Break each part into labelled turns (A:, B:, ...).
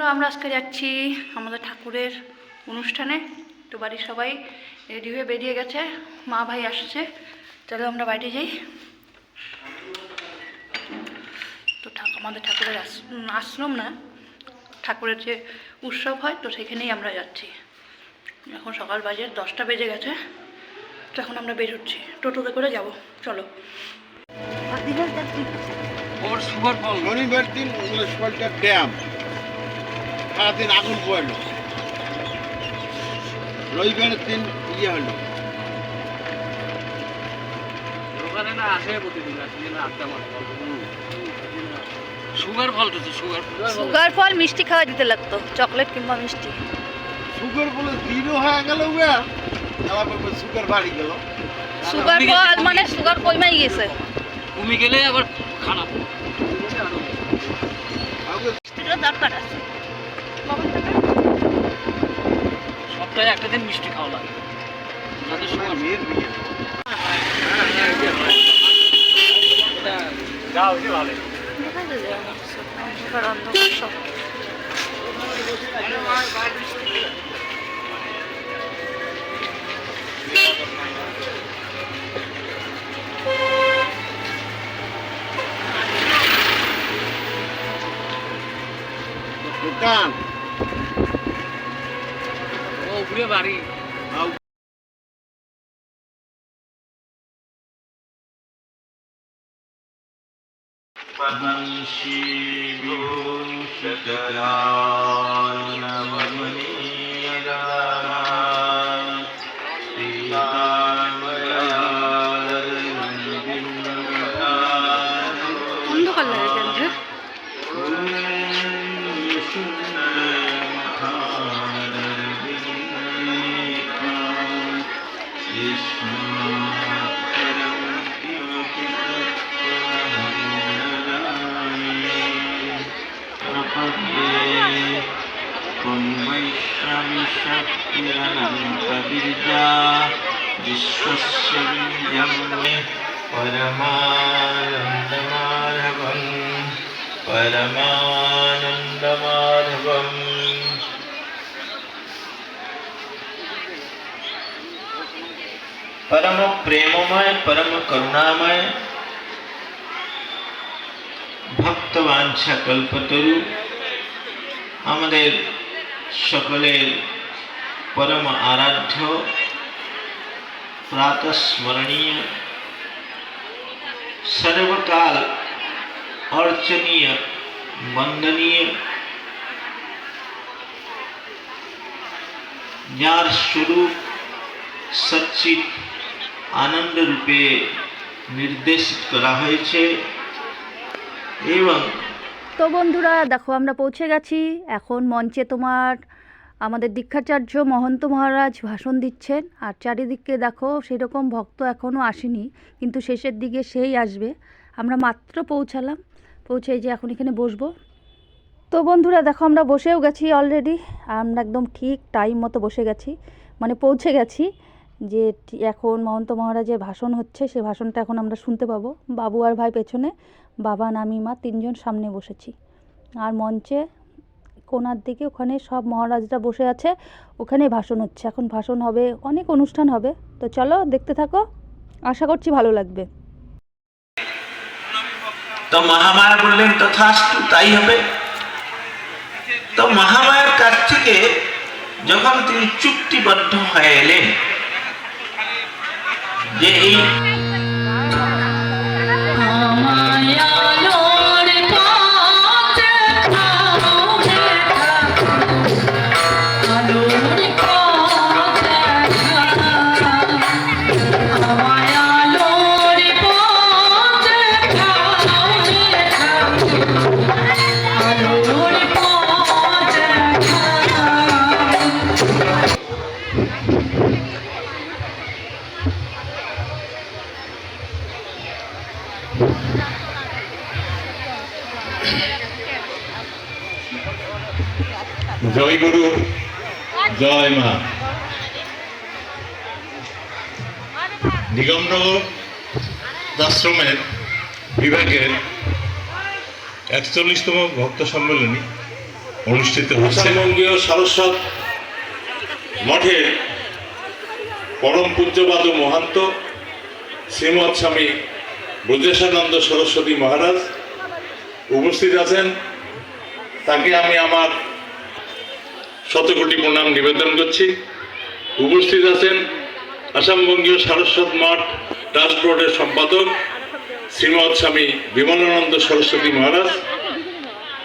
A: বন্ধুরা আমরা আজকে যাচ্ছি আমাদের ঠাকুরের অনুষ্ঠানে। তো বাড়ির সবাই রেডি হয়ে বেরিয়ে গেছে মা ভাই আসছে। চলো আমরা বাইরে যাই। তো আমাদের ঠাকুরের আশ্রম না ঠাকুরের যে উৎসব হয় তো সেখানেই আমরা যাচ্ছি। এখন সকাল বাজে দশটা বেজে গেছে। তো এখন আমরা বের হচ্ছি টোটোতে করে যাব। চলো।
B: ওর সুগার ফল
C: শনিবার দিন উনিশ ড্যাম। সারাদিন আগুন পড়ল রবিবারের দিন ইয়ে হলো।
B: ওখানে না আসে প্রতিদিন আসলে আড্ডা সুগার ফল তো সুগার
A: সুগার ফল মিষ্টি খাওয়া দিতে লাগতো চকলেট কিংবা মিষ্টি।
C: সুগার বলে জিরো হয়ে গেল সুগার বাড়ি গেল।
A: সুগার ফল মানে সুগার কমে গিয়েছে
B: কমে গেলে আবার খারাপ।
A: দরকার আছে।
B: সপ্তাহে একটা দিন মিষ্টি খাওয়া লাগে যাদের সুগার
C: মেয়ের বিয়ে
B: যা হইলে ভালো
A: দেখা যায় যে অন্ধকার অন্ধকার সব
C: দোকান
D: शक्तिरनन्तविर्या विश्वस्य वीर्यं परमानन्दमाधवम् परमानन्दमाधवम् परम प्रेममय परम करुणामय ভক্তবাঞ্ছা কল্পতরু আমাদের সকলের পরম আরাধ্য প্রাতস্মরণীয় সর্বকাল অর্চনীয় বন্দনীয় যার স্বরূপ সচ্চিত আনন্দ রূপে নির্দেশিত করা হয়েছে। এবং
A: তো বন্ধুরা, দেখো আমরা পৌঁছে গেছি। এখন মঞ্চে তোমার আমাদের দীক্ষাচার্য মহন্ত মহারাজ ভাষণ দিচ্ছেন। আর চারিদিকে দেখো, সেরকম ভক্ত এখনও আসেনি, কিন্তু শেষের দিকে সেই আসবে। আমরা মাত্র পৌঁছালাম। পৌঁছে যে এখন এখানে বসবো। তো বন্ধুরা, দেখো আমরা বসেও গেছি অলরেডি আমরা একদম ঠিক টাইম মতো বসে গেছি। মানে পৌঁছে গেছি। যে এখন মহন্ত মহারাজের ভাষণ হচ্ছে, সে ভাষণটা এখন আমরা শুনতে পাবো। বাবু আর ভাই পেছনে, বাবা, নামি, মা তিনজন সামনে বসেছি। আর মঞ্চে, কোনার দিকে ওখানে সব মহারাজরা বসে আছে, ওখানে ভাষণ হচ্ছে। এখন ভাষণ হবে, অনেক অনুষ্ঠান হবে। তো চলো, দেখতে থাকো। আশা করছি ভালো লাগবে।
D: তো মহামায়া বললেন, তথাস্তু তাই হবে। তো মহামায়ার কাছ থেকে যখন তিনি চুক্তিবদ্ধ হয়ে এলেন যে এই
E: জয় গুরু, জয় মা। দিগম্বর আশ্রমের বিভাগের একচল্লিশতম ভক্ত সম্মেলনী অনুষ্ঠিত হচ্ছে। বঙ্গীয় সারস্বত মঠের পরম পূজ্যপাদ মহান্ত শ্রীমৎ স্বামী ব্রজেশানন্দ সরস্বতী মহারাজ উপস্থিত আছেন। তাকে আমি আমার শতকোটি প্রণাম নিবেদন করছি। উপস্থিত আছেন আসাম বঙ্গীয় সারস্বত মঠ ট্রাস্ট বোর্ডের সম্পাদক শ্রীমৎ স্বামী বিমলানন্দ সরস্বতী মহারাজ।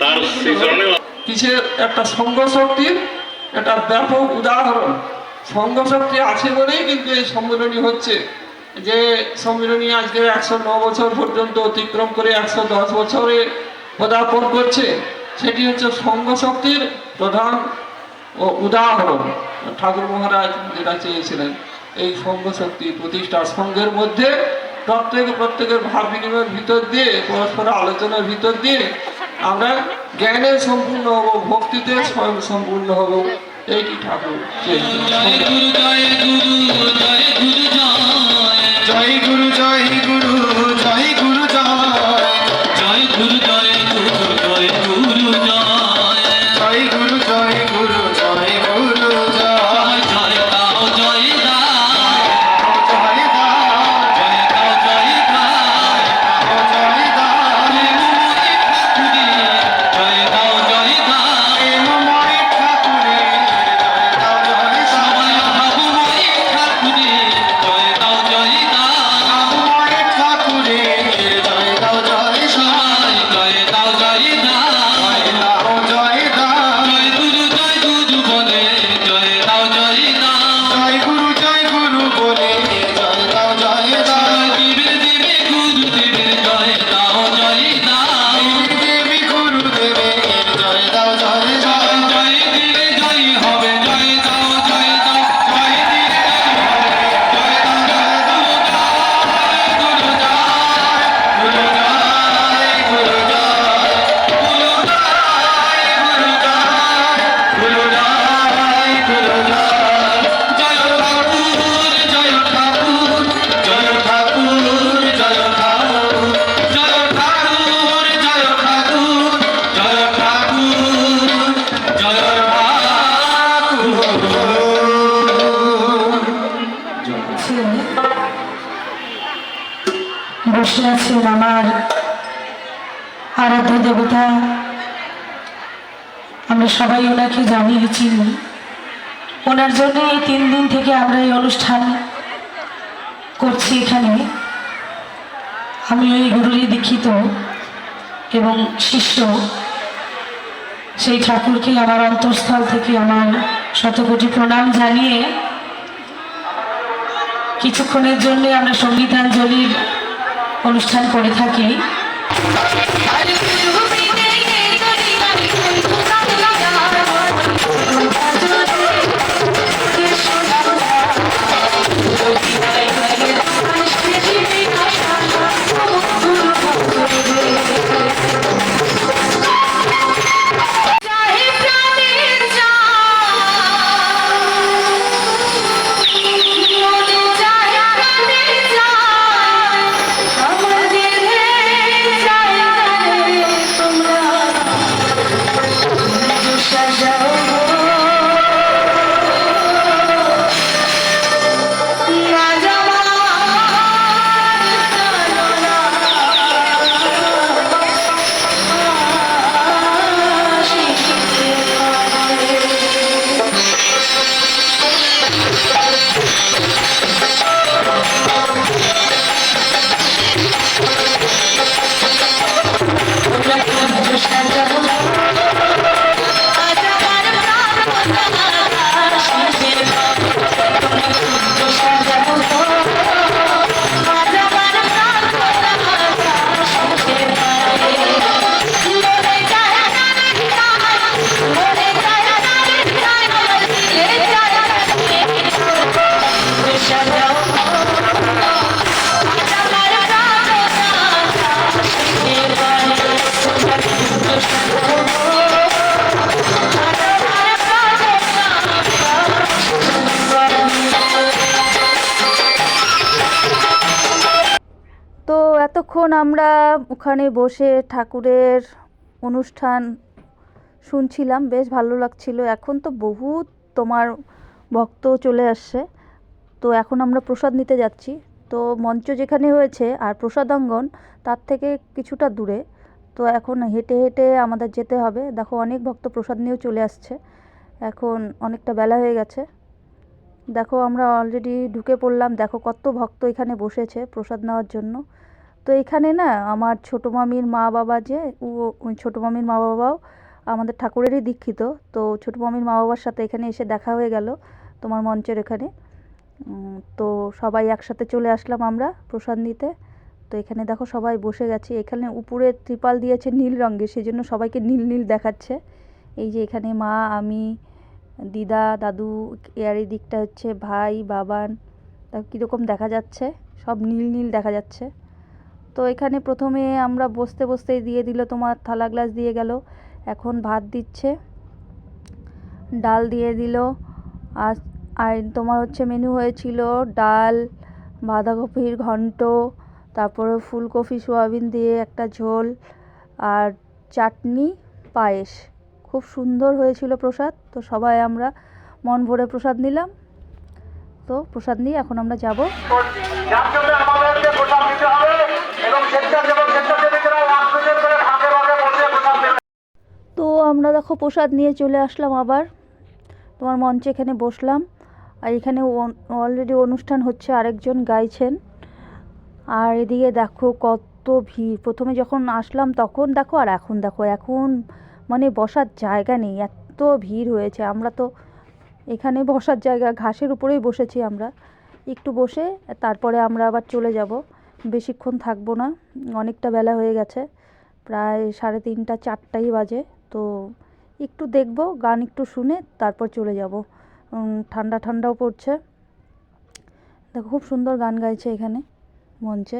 E: তার শ্রীচরণে
F: কিসের একটা সঙ্গ শক্তির একটা ব্যাপক উদাহরণ। সঙ্গ শক্তি আছে বলেই কিন্তু এই সম্মেলনী হচ্ছে। যে সম্মেলনী আজকে একশো ন বছর পর্যন্ত অতিক্রম করে একশো দশ বছরে পদার্পণ করছে, সেটি হচ্ছে শক্তির প্রধান ও উদাহরণ ঠাকুর মহারাজ যেটা চেয়েছিলেন, এই শক্তি প্রতিষ্ঠা সঙ্গের মধ্যে প্রত্যেকে, প্রত্যেকের ভাব বিনিময়ের ভিতর দিয়ে, পরস্পর আলোচনার ভিতর দিয়ে আমরা জ্ঞানে সম্পূর্ণ হব, ভক্তিতে স্বয়ং সম্পূর্ণ হব, এইটি ঠাকুর চেয়েছিলেন।
G: আমরা সবাই ওনাকে জানিয়ে চিনি ওনার জন্য এই তিন দিন থেকে আমরা এই অনুষ্ঠান করছি এখানে। আমি ওই গুরুরি দীক্ষিত এবং শিষ্য। সেই ঠাকুরকে আমার অন্তঃস্থল থেকে আমার শতকোটি প্রণাম জানিয়ে কিছুক্ষণের জন্য আমরা সঙ্গীতাঞ্জলির অনুষ্ঠান করে থাকি।
A: এতক্ষণ আমরা ওখানে বসে ঠাকুরের অনুষ্ঠান শুনছিলাম, বেশ ভালো লাগছিল। এখন তো বহুত তোমার ভক্ত চলে আসছে। তো এখন আমরা প্রসাদ নিতে যাচ্ছি। তো মঞ্চ যেখানে হয়েছে আর প্রসাদাঙ্গন, তার থেকে কিছুটা দূরে। তো এখন হেঁটে হেঁটে আমাদের যেতে হবে। দেখো, অনেক ভক্ত প্রসাদ নিয়েও চলে আসছে। এখন অনেকটা বেলা হয়ে গেছে। দেখো, আমরা অলরেডি ঢুকে পড়লাম। দেখো, কত ভক্ত এখানে বসেছে প্রসাদ নেওয়ার জন্য। তো এখানে না আমার ছোটো মামির মা বাবা যে, ও- ছোটো মামির মা বাবাও আমাদের ঠাকুরেরই দীক্ষিত। তো ছোটো মামির মা বাবার সাথে এখানে এসে দেখা হয়ে গেল তোমার মঞ্চের এখানে। তো সবাই একসাথে চলে আসলাম আমরা প্রসাদ নিতে। তো এখানে দেখো সবাই বসে গেছি। এখানে উপরে ত্রিপাল দিয়েছে নীল রঙের সেই জন্য সবাইকে নীল নীল দেখাচ্ছে। এই যে এখানে মা, আমি, দিদা, দাদু আর এই দিকটা হচ্ছে ভাই, বাবান। তা কীরকম দেখা যাচ্ছে। সব নীল নীল দেখা যাচ্ছে। তো এখানে প্রথমে আমরা বসতে বসতেই দিয়ে দিল তোমার থালা গ্লাস দিয়ে গেল। এখন ভাত দিচ্ছে। ডাল দিয়ে দিল। আর তোমার হচ্ছে মেনু হয়েছিল ডাল, বাঁধাকপির ঘন্ট, তারপরে ফুলকপি, সোয়াবিন দিয়ে একটা ঝোল আর চাটনি, পায়েস। খুব সুন্দর হয়েছিল প্রসাদ। তো সবাই আমরা মন ভরে প্রসাদ নিলাম। তো প্রসাদ নিয়ে এখন আমরা যাব। আমরা দেখো প্রসাদ নিয়ে চলে আসলাম আবার। তোমার মঞ্চে এখানে বসলাম। আর এখানে অলরেডি অনুষ্ঠান হচ্ছে, আরেকজন গাইছেন। আর এদিকে দেখো কত ভিড়। প্রথমে যখন আসলাম তখন দেখো, আর এখন দেখো, এখন মানে বসার জায়গা নেই। এত ভিড় হয়েছে। আমরা তো এখানে বসার জায়গা, ঘাসের উপরেই বসেছি আমরা। একটু বসে, তারপরে আমরা আবার চলে যাব। বেশিক্ষণ থাকব না। অনেকটা বেলা হয়ে গেছে। প্রায় সাড়ে তিনটা, চারটাই বাজে। তো একটু দেখব, গান একটু শুনে তারপর চলে যাব। ঠান্ডা ঠান্ডাও পড়ছে। দেখো, খুব সুন্দর গান গাইছে এখানে, মঞ্চে।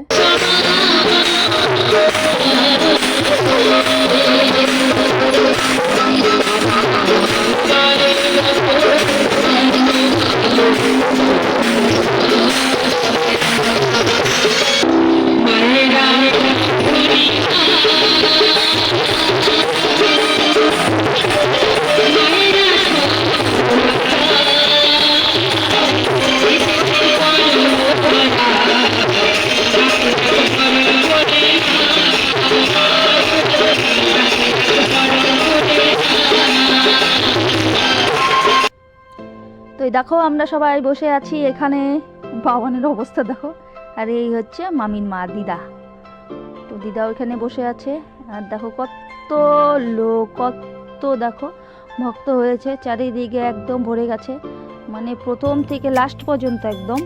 A: এই দেখো, আমরা সবাই বসে আছি এখানে। বাবানের অবস্থা দেখো। আর এই হচ্ছে মামির মা, দিদা। তো দিদা ওইখানে বসে আছে। আর দেখো কত লোক, কত দেখো, ভক্ত হয়েছে। চারিদিকে একদম ভরে গেছে। মানে প্রথম থেকে লাস্ট পর্যন্ত একদম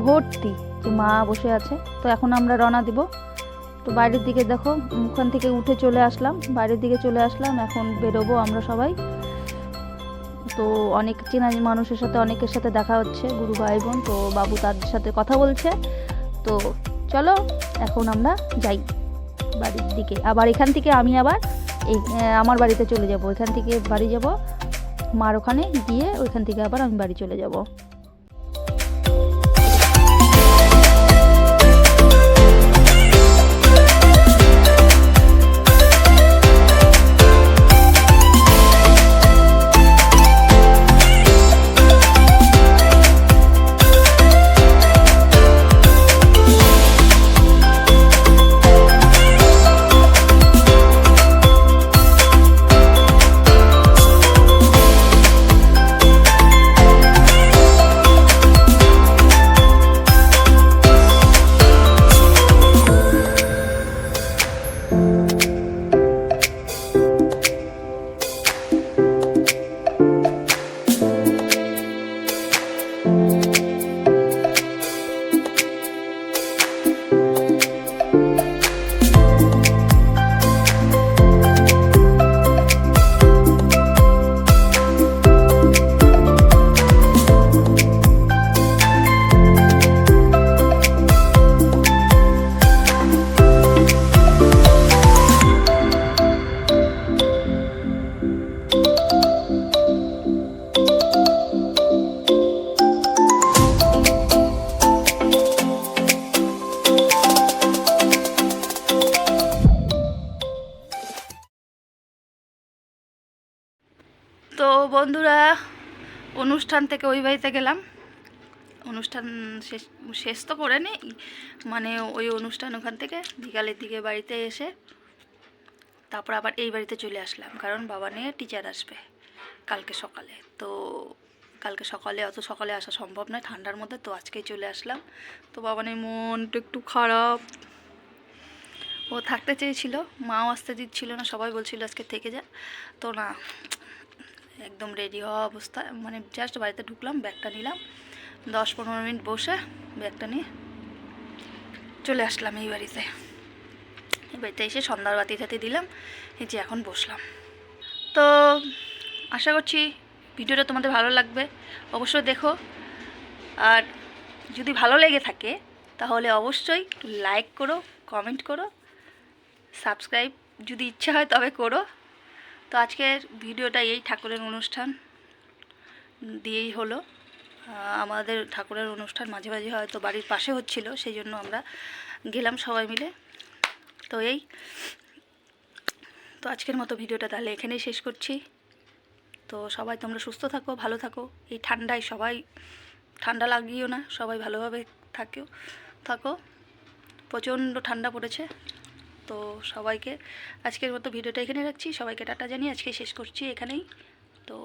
A: ভর্তি। যে মা বসে আছে। তো এখন আমরা রওনা দিব। তো বাইরের দিকে দেখো, ওখান থেকে উঠে চলে আসলাম। বাইরের দিকে চলে আসলাম। এখন বেরোবো আমরা সবাই। তো অনেক চেনা মানুষের সাথে, অনেকের সাথে দেখা হচ্ছে, গুরু ভাই বোন, তো বাবু তাদের সাথে কথা বলছে। তো চলো, এখন আমরা যাই বাড়ির দিকে। আবার এখান থেকে আমি আবার এই আমার বাড়িতে চলে যাব। এখান থেকে বাড়ি যাব, মার ওখানে গিয়ে ওইখান থেকে আবার আমি বাড়ি চলে যাব। তো বন্ধুরা, অনুষ্ঠান থেকে ওই বাড়িতে গেলাম। অনুষ্ঠান শেষ শেষ তো করে নেই। মানে ওই অনুষ্ঠান ওখান থেকে বিকালের দিকে বাড়িতে এসে তারপর আবার এই বাড়িতে চলে আসলাম। কারণ বাবা নিয়ে টিচার আসবে কালকে সকালে। তো কালকে সকালে, অত সকালে আসা সম্ভব নয়। ঠান্ডার মধ্যে তো আজকেই চলে আসলাম। তো বাবানের মনটা একটু খারাপ। ও থাকতে চেয়েছিল, মাও আসতে দিচ্ছিল না। সবাই বলছিল আজকে থেকে যা। তো না একদম রেডি হওয়া অবস্থা মানে জাস্ট বাড়িতে ঢুকলাম, ব্যাগটা নিলাম, দশ পনেরো মিনিট বসে ব্যাগটা নিয়ে চলে আসলাম এই বাড়িতে। এই বাড়িতে এসে সন্ধ্যার বাতি টাতি দিলাম, এই যে এখন বসলাম। তো আশা করছি ভিডিওটা তোমাদের ভালো লাগবে, অবশ্যই দেখো। আর যদি ভালো লেগে থাকে, তাহলে অবশ্যই লাইক করো কমেন্ট করো সাবস্ক্রাইব যদি ইচ্ছা হয় তবে করো। তো আজকের ভিডিওটা এই ঠাকুরের অনুষ্ঠান দিয়েই হলো। আমাদের ঠাকুরের অনুষ্ঠান মাঝে মাঝে হয়তো বাড়ির পাশে হচ্ছিল, সেই জন্য আমরা গেলাম সবাই মিলে। তো এই, তো আজকের মতো ভিডিওটা তাহলে এখানেই শেষ করছি। তো সবাই তোমরা সুস্থ থাকো, ভালো থাকো। এই ঠান্ডায় সবাই, ঠান্ডা লাগিও না, সবাই ভালোভাবে থাকেও, থাকো। প্রচণ্ড ঠান্ডা পড়েছে। তো সবাইকে আজকের মতো ভিডিওটা এখানে রাখছি। সবাইকে টাটা জানিয়ে আজকে শেষ করছি এখানেই। তো